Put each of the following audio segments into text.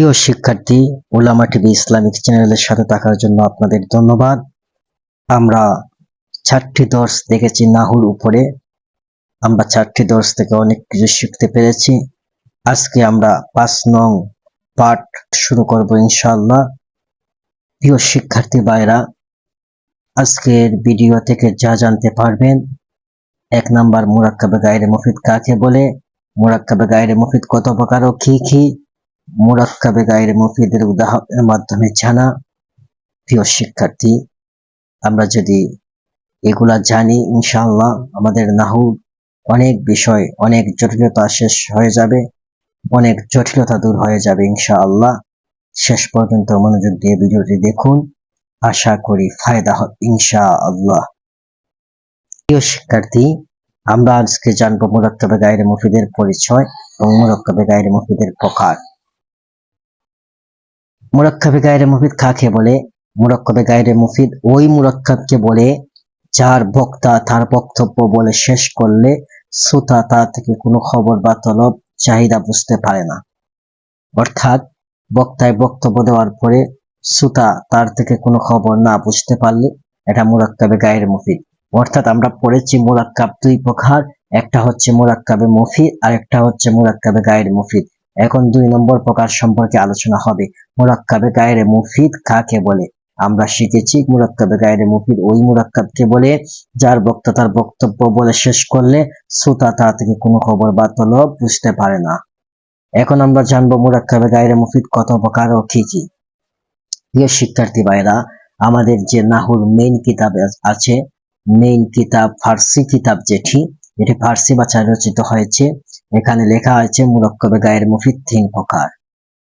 প্রিয় শিক্ষার্থী, ওলামা টিভি ইসলামিক চ্যানেলের সাথে থাকার জন্য আপনাদের ধন্যবাদ। আমরা চারটি দর্শ দেখেছি নাহুর উপরে। আমরা চারটি দর্শ থেকে অনেক কিছু শিখতে পেরেছি। আজকে আমরা পাঁচ নং পাঠ শুরু করব ইনশাল্লাহ প্রিয় শিক্ষার্থী ভাইরা, আজকের ভিডিও থেকে যা জানতে পারবেন, এক নাম্বার মুরাক্কাবে গায়রে মুফিদ কাকে বলে? মুরাক্কাবে গায়রে মুফিদ কত প্রকার ও কি কি? মুরাক্কাবে গায়রে মুফিদের উদাহরণের মাধ্যমে জানা, প্রিয় শিক্ষার্থী, আমরা যদি এগুলা জানি, ইনশাআল্লাহ আমাদের নাহু অনেক বিষয়, অনেক জটিলতা শেষ হয়ে যাবে, অনেক জটিলতা দূর হয়ে যাবে, ইনশাআল্লাহ। শেষ পর্যন্ত মনোযোগ দিয়ে ভিডিওটি দেখুন। আশা করি ফায়দা হবে ইনশাআল্লাহ। প্রিয় শিক্ষার্থী, আমরা আজকে জানব মুরাক্কাবে গায়রে মুফিদের পরিচয় এবং মুরাক্কাবে গায়রে মুফিদের প্রকার। মুরাক্কাবে গায়রে মুফিদ কাকে বলে? মুরাক্কাবে গায়রে মুফিদ ওই মুরাক্কাবকে বলে, যার বক্তা তার বক্তব্য বলে শেষ করলে শ্রোতা তা থেকে কোনো খবর বা তলব, চাহিদা বুঝতে পারে না। অর্থাৎ বক্তায় বক্তব্য দেওয়ার পরে শ্রোতা তার থেকে কোনো খবর না বুঝতে পারলে এটা মুরাক্কাবে গায়ের মুফিদ। অর্থাৎ আমরা পড়েছি মুরাক্কাব দুই প্রকার, একটা হচ্ছে মুরাক্কাবে মুফিদ আর একটা হচ্ছে মুরাক্কাবে গায়ের মুফিদ। এখন দুই নম্বর প্রকার সম্পর্কে আলোচনা হবে। মুরাক্কাবে গায়ের মুফিদ কাকে বলে? আমরা শিখেছি মুরাক্কাবে গায়ের মুফিদ ওই মুরাক্কাবকে বলে, যার বক্তা তার বক্তব্য বলে শেষ করলে শ্রোতা তা থেকে কোনো খবর বা তলব বুঝতে পারে না। এখন আমরা জানব মুরাক্কাবে গায়ের মুফিদ কত প্রকার ও কি কি। প্রিয় শিক্ষার্থী ভাইরা আমাদের যে নাহুর মেইন কিতাব আছে, মেইন কিতাব ফার্সি কিতাব যেটি, এটি ফার্সি ভাষায় রচিত হয়েছে। এখানে লেখা আছে, মুরাক্কাবে গায়ের মুফিদ তিন প্রকার।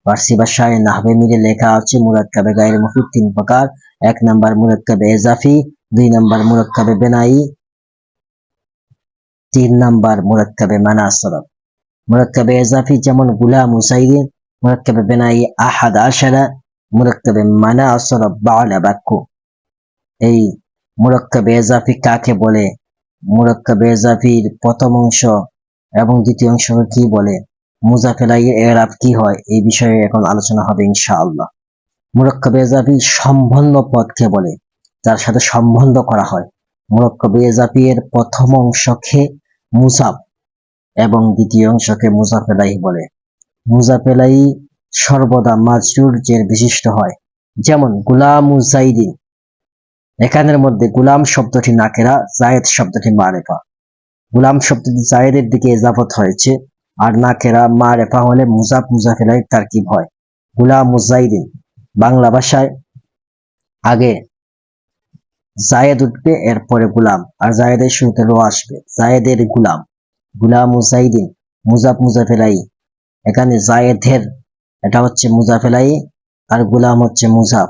ফার্সি ভাষায় নাহবে মিলে লেখা আছে, মুরাক্কাবে গায়ের মুফিদ তিন প্রকার। এক নাম্বার মুরাক্কাবে এজাফি, দুই নাম্বার মুরাক্কাবে বেনাই, তিন নাম্বার মুরাক্কাবে মানাসরব। মুরাক্কাবে এজাফি যেমন গুলাম মুসাইদিন মুরাক্কাবে বেনাই আহাদ আশারা, মুরাক্কাবে মানাসরব বালা বাক্য এই মুরাক্কাবে এজাফি কাকে বলে? মুরাক্কাবে এজাফির প্রথম অংশ এবং দ্বিতীয় অংশ কি বলে? মুজাফেলাই এরাব কি হয়? এই বিষয়ে এখন আলোচনা হবে ইনশাআল্লাহ। মুরাক্কাবে এজাফি সম্বন্ধ পদকে বলে, যার সাথে সম্বন্ধ করা হয়। মুরাক্কাবে এজাফি এর প্রথম অংশকে মুসাফ এবং দ্বিতীয় অংশকে মুজাফেলাই বলে। মুজাফেলাই সর্বদা মাজরুর জের বিশিষ্ট হয়। যেমন গুলাম মুজাইদিন এখানের মধ্যে গুলাম শব্দটি নাকেরা জায়েদ শব্দটি মারেফা। গুলাম শব্দটি জায়েদের দিকে এজাফত হয়েছে। আর না খেরা মা মারেফা হলে মুজাফ মুজাফেলাই তারকিব হয়। গুলাম মুজাইদিন বাংলা ভাষায় আগে জায়েদ উঠবে, এরপরে গুলাম। আর জায়েদের শুরুতে রো আসবে, জায়েদের গুলাম। গুলাম মুজাইদিন মুজাফ মুজাফেলাই এখানে জায়েদের, এটা হচ্ছে মুজাফেলাই আর গুলাম হচ্ছে মুজাফ।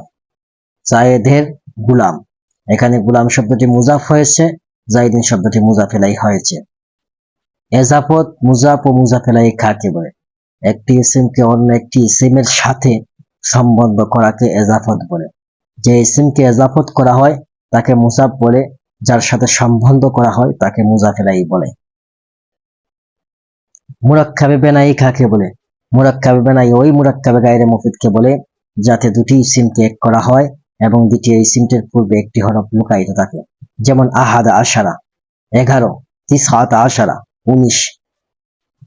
জায়েদের গুলাম। এখানে গুলাম শব্দটি মুজাফ হয়েছে জাইদিন শব্দটি মুজাফেলাই হয়েছে। এজাফত মুজাফ ও মুজাফেলাই কাকে বলে? একটি ইসিমকে অন্য একটি ইসিমের সাথে সম্বন্ধ করাকে এজাফত বলে। যে ইসিমকে এজাফত করা হয়, তাকে মুজাফ বলে। যার সাথে সম্বন্ধ করা হয়, তাকে মুজাফেলাই বলে। মুরাক্কাবে বেনাই কাকে বলে? মুরাক্কাবে বেনাই ওই মুরাক্কাবে গায়রে মুফিদকে বলে, যাতে দুটি ইসিমকে এক করা হয়। এবং দ্বিতীয় ইসিমটির পূর্বে একটি হরফ লুকায়িত থাকে, যেমন আহাদা আশারা, এগারো তিসাত আশারা, উনিশ।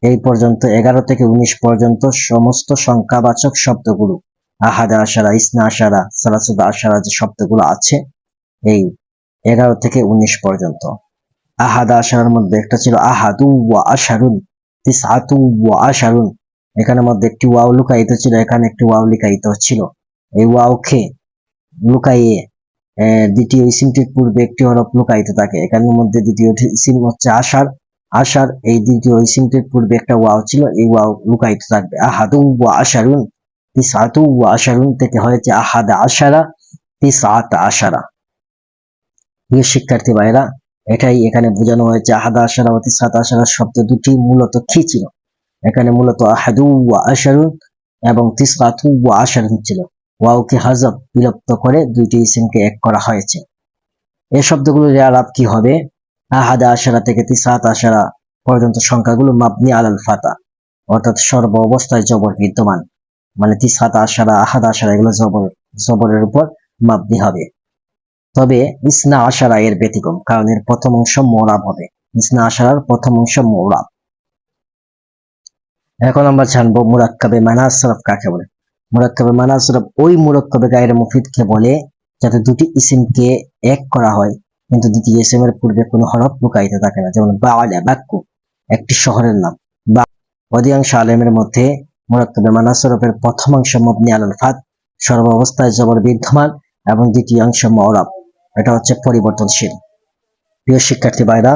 এই পর্যন্ত এগারো থেকে উনিশ পর্যন্ত সমস্ত সংখ্যাবাচক শব্দগুলো, আহাদা আশারা, ইসনা আশারা, সালাসুদা আশারা যে শব্দগুলো আছে, এই এগারো থেকে উনিশ পর্যন্ত। আহাদা আশারার মধ্যে একটা ছিল আহাদু ওয়া আশারুন তিসাতু ওয়া আশারুন। এখানের মধ্যে একটি ওয়াও লুকায়িত ছিল, এখানে একটি ওয়াও লিখায়িত ছিল। এই ওয়াওকে লুকাইয়ে দ্বিতীয় ইসিমটির পূর্বে একটি হরফ লুকায়িত থাকে। এখানের মধ্যে দ্বিতীয় ইসিম হচ্ছে আশার। আশার এই দ্বিতীয় ইসিমটির পূর্বে একটা ওয়াও ছিল, এই ওয়াও লুকায়িত থাকবে। আহাদু ওয়া আশারুন তিসাতু ওয়া আশারুন থেকে হয়েছে আহাদা আশারা তিসাত আশারা। প্রিয় শিক্ষার্থী ভাইরা এটাই এখানে বোঝানো হয়েছে আহাদা আশারা ও তিসাত আশারা শব্দ দুটি মূলত কি ছিল? এখানে মূলত আহাদু ওয়া আশারুন এবং তিসাতু ওয়া আশারুন ছিল। ওয়াওকে হাজব বিলুপ্ত করে দুইটি ইসিমকে এক করা হয়েছে। এই শব্দগুলোর আলাপ কি হবে? আহাদা আশারা থেকে তিসাত আশারা পর্যন্ত সংখ্যাগুলো মাবনি আলাল ফাতা, অর্থাৎ সর্ব অবস্থায় জবর বিদ্যমান। মানে তিসাত আশারা, আহাদ আশারা এগুলো জবর, জবরের উপর মাবনি হবে। তবে ইসনা আশারা এর ব্যতিক্রম, কারণ এর প্রথম অংশ মোরাব হবে। ইসনা আশারার প্রথম অংশ মোরাব। এখন আমরা জানব মুরাক্কাবে মানাসরফ কাকে বলে। মুরাক্কাবে মানাসরফ ওই মুরাক্কাবে গায়ের মুফিদকে বলে যাতে দুটি ইসিমকে এক করা হয়, কিন্তু দ্বিতীয় ইসিমের পূর্বে কোনো হরফ লুকাইতে থাকে না। যেমন বাওয়ালা, বাক্কু, একটি শহরের নাম। বা অধিকাংশ আলেমের মধ্যে মুরাক্কাবে মানাসরফের প্রথম অংশ মবনি আলাল ফাত, সর্ব অবস্থায় জবর বিদ্যমান এবং দ্বিতীয় অংশ মওরাব। এটা হচ্ছে পরিবর্তনশীল। প্রিয় শিক্ষার্থী ভাইরা,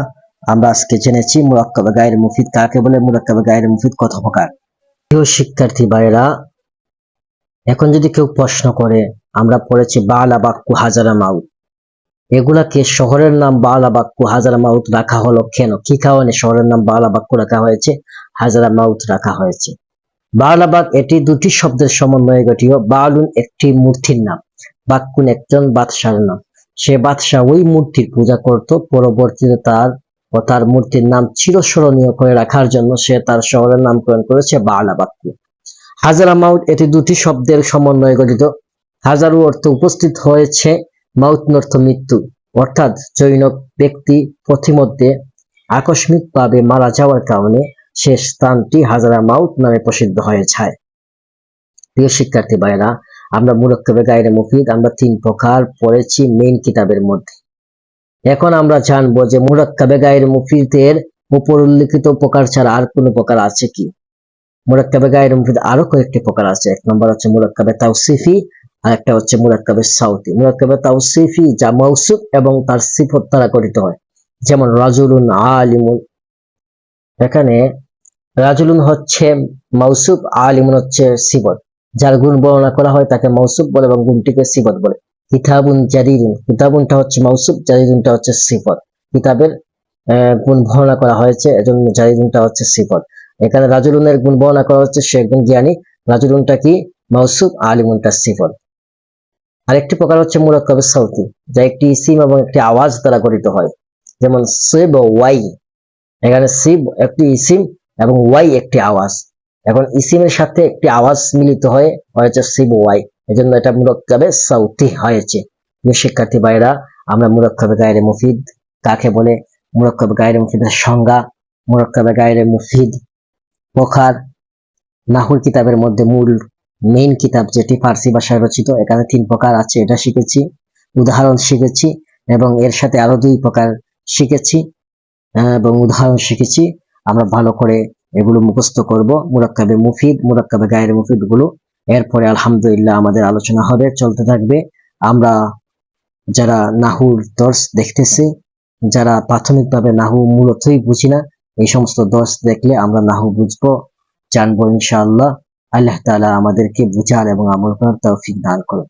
আমরা আজকে জেনেছি মুরাক্কাবে গায়ের মুফিদ কাকে বলে, মুরাক্কাবে গায়ের মুফিদ কত প্রকার। প্রিয় শিক্ষার্থী ভাইরা এখন যদি কেউ প্রশ্ন করে, আমরা পড়েছি বালা বাক্কু হাজারা মাউত। এগুলাকে শহরের নাম বালা বাক্কু হাজারা মাউত রাখা হলো কেন? কি কারণে শহরের নাম বালা বাক্কু রাখা হয়েছে? হাজারা মাউত রাখা হয়েছে। বালাবাগ এটি দুটি শব্দের সমন্বয়ে গঠিত। বালুন একটি মূর্তির নাম, বাক্কুন একজন বাদশার নাম। সে বাদশাহ ওই মূর্তির পূজা করত, পরবর্তীতে তার ও তার মূর্তির নাম চিরস্মরণীয় করে রাখার জন্য সে তার শহরের নামকরণ করেছে বালাবাক্কু হাজারা মাউত এটি দুটি শব্দের সমন্বয়ে গঠিত। হাজারু অর্থ উপস্থিত হয়েছে মাউত অর্থ মৃত্যু, অর্থাৎ জৈন ব্যক্তি পথিমধ্যে আকস্মিকভাবে মারা যাওয়ার কারণে সে স্থানটি হাজারা মাউত নামে প্রসিদ্ধ হয়েছে। প্রিয় শিক্ষার্থী ভাইরা আমরা মুরক্কবে গায়ের মুফিদ, আমরা তিন প্রকার পড়েছি মেইন কিতাবের মধ্যে। এখন আমরা জানব যে মুরাক্কাবে গায়ের মুফিদের উপর উল্লিখিত প্রকার ছাড়া আর কোনো প্রকার আছে কি? মুরাক্কাবে গায়ের মুফিদ আরও কয়েকটি প্রকার আছে। এক নম্বর হচ্ছে মুরাক্কাবে তাওসিফি, আর একটা হচ্ছে মুরাক্কাবে সাউতি। মুরাক্কাবে তাওসিফি যা মৌসুফ এবং তার সিফত দ্বারা গঠিত হয়। যেমন রাজুলুন আলিমুন। এখানে রাজুলুন হচ্ছে মৌসুফ আলিমুন হচ্ছে সিবত যার গুণ বর্ণনা করা হয় তাকে মৌসুফ বলে এবং গুণটিকে সিবত বলে। কিতাবুন জারিরুন। কিতাবুনটা হচ্ছে মৌসুফ জারিরুনটা হচ্ছে সিফত। কিতাবের গুণ বর্ণনা করা হয়েছে, এজন্য জারিরুনটা হচ্ছে সিফত। এখানে রাজুলুনের গুণ বর্ণনা করা হচ্ছে, সে একজন জ্ঞানী। রাজুলুনটা কি? মৌসুফ আলিমুনটা সিফত আরেকটি প্রকার হচ্ছে মুরাক্কাবে সাউতি যা একটি ইসিম এবং একটি আওয়াজ দ্বারা গঠিত হয়। যেমন সেব ওয়াই। এখানে সিব একটি ইসিম এবং ওয়াই একটি আওয়াজ। এখন ইসিমের সাথে একটি আওয়াজ মিলিত হয়ে হয়েছে সিব ওয়াই। এজন্য এটা মুরক্কাবে সাউতি হয়েছে। শিক্ষার্থী ভাইরা আমরা মুরক্কাবে গায়ের মুফিদ কাকে বলে? মুরক্কাবে গায়ের মুফিদের সংজ্ঞা, মুরক্কাবে গায়ের মুফিদ প্রকার নাহুর কিতাবের মধ্যে মূল মেইন কিতাব যেটি ফার্সি ভাষায় রচিত, এখানে তিন প্রকার আছে, এটা শিখেছি, উদাহরণ শিখেছি এবং এর সাথে আরও দুই প্রকার শিখেছি এবং উদাহরণ শিখেছি। আমরা ভালো করে এগুলো মুখস্থ করব, মুরাক্কাবে মুফিদ, মুরাক্কাবে গায়ের মুফিদগুলো এরপরে আলহামদুলিল্লাহ আমাদের আলোচনা হবে, চলতে থাকবে। আমরা যারা নাহুর দর্শ দেখতেছি, যারা প্রাথমিকভাবে নাহু মূলতই বুঝি না এই সমস্ত দোষ দেখলে আমরা নাহু বুঝব, জানব ইনশাআল্লাহ। আল্লাহ তালা আমাদেরকে বুঝার এবং আমল করার তৌফিক দান করুন।